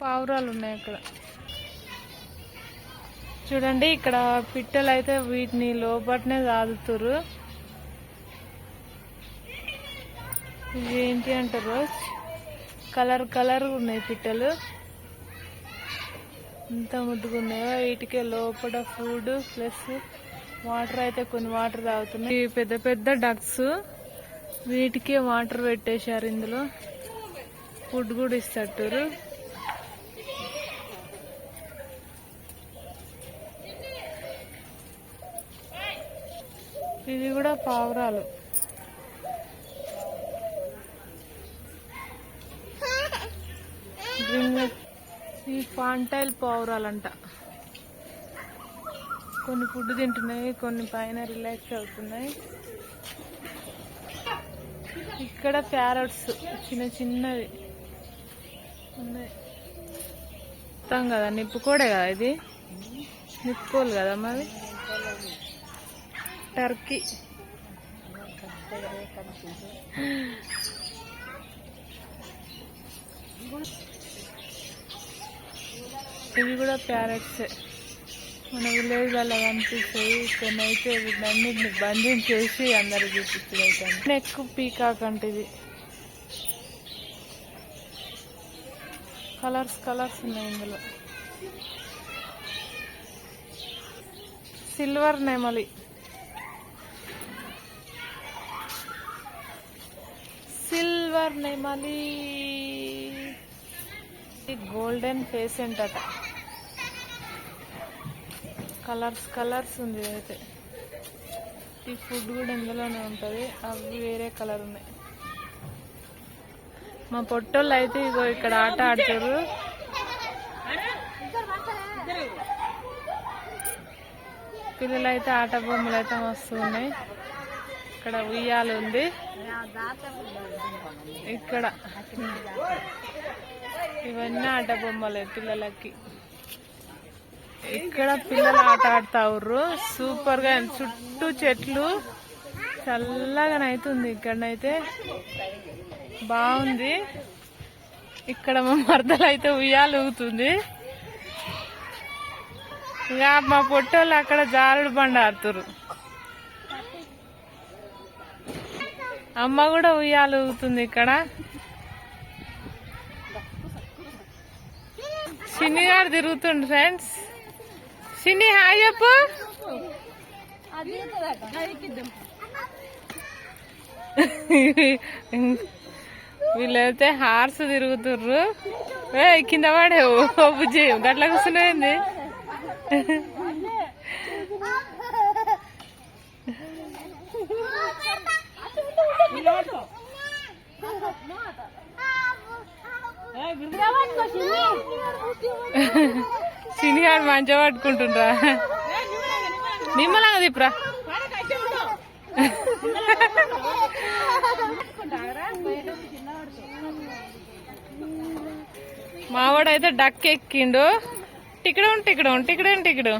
పావురాలు ఉన్నాయి అక్కడ. చూడండి ఇక్కడ పిట్టలు అయితే వీటిని లోపట్నే సాదుతురు ఇవి ఏంటి అంటారు? కలర్ కలర్ ఉన్నాయి పిట్టలు. ఎంత ముద్దుగున్నాయో వీటికే లోపల ఫుడ్ ప్లస్ వాటర్ అయితే కొన్ని వాటర్ తాగుతున్నాయి. ఇవి పెద్ద పెద్ద డక్స్ వీటికే వాటర్ పెట్టేశారు ఇందులో. ఫుడ్ కూడా ఇస్తారు ఇది కూడా పావురాలు. ఈ పాంటైల్ పావురాలంట. కొన్ని ఫుడ్ తింటున్నాయి కొన్ని పైన రిలాక్స్ అవుతున్నాయి. ఇక్కడ ప్యారట్స్ చిన్న చిన్నవి. ఉన్నాయి. మొత్తం కదా నిప్పుకోడే కదా ఇది? నిప్పుకోలు కదా మరి? టర్కీ. ఇవి కూడా ప్యారెట్స్. మన విలేజ్లలో కనిపిస్తాయి. కొన్ని అయితే వీటన్నిటిని బంధించేసి అందరు చూపించడం నెక్ పీకాక్ అంటే ఇది కలర్స్ కలర్స్ ఉన్నాయి ఇందులో. సిల్వర్ నెమలి. సిల్వర్ నెమలి గోల్డెన్ పేసెంట్ అట కలర్స్ కలర్స్ ఉంది అయితే ఈ ఫుడ్ కూడా ఇందులోనే ఉంటుంది. అవి వేరే కలర్ ఉన్నాయి. మా పొట్టోళ్ళు అయితే ఇగో ఇక్కడ ఆట ఆడుతారు పిల్లలు అయితే ఆట బొమ్మలు అయితే మస్తు ఉన్నాయి. ఇక్కడ ఉయ్యాలు ఉంది. ఇక్కడ. ఇవన్నీ ఆట బొమ్మలే పిల్లలకి. ఇక్కడ పిల్లలు ఆట ఆడుతారు సూపర్గా చుట్టూ చెట్లు. చల్లగానైతుంది ఇక్కడనైతే. బాగుంది. ఇక్కడ మా మరదలు అయితే ఉయ్యాలు ఊగుతుంది. ఇంకా మా పొట్టోళ్ళు అక్కడ జారుడు బండ ఆడుతురు అమ్మ కూడా ఉయ్యాలు ఊగుతుంది ఇక్కడ. చిన్ని గారు తిరుగుతుండు ఫ్రెండ్స్ చిన్ని హాయ్ చెప్పు. వీళ్ళైతే హార్స్ తిరుగుతుర్రు. ఏ కింద పడే బుజ్జి గట్ల కూర్చునేది సినిగాడు మంచిగా పట్టుకుంటుండ్రా. నిమ్మలంగా తిప్పురా. మావాడైతే డక్ ఎక్కిండు టికడం టికడం టికడం టికడం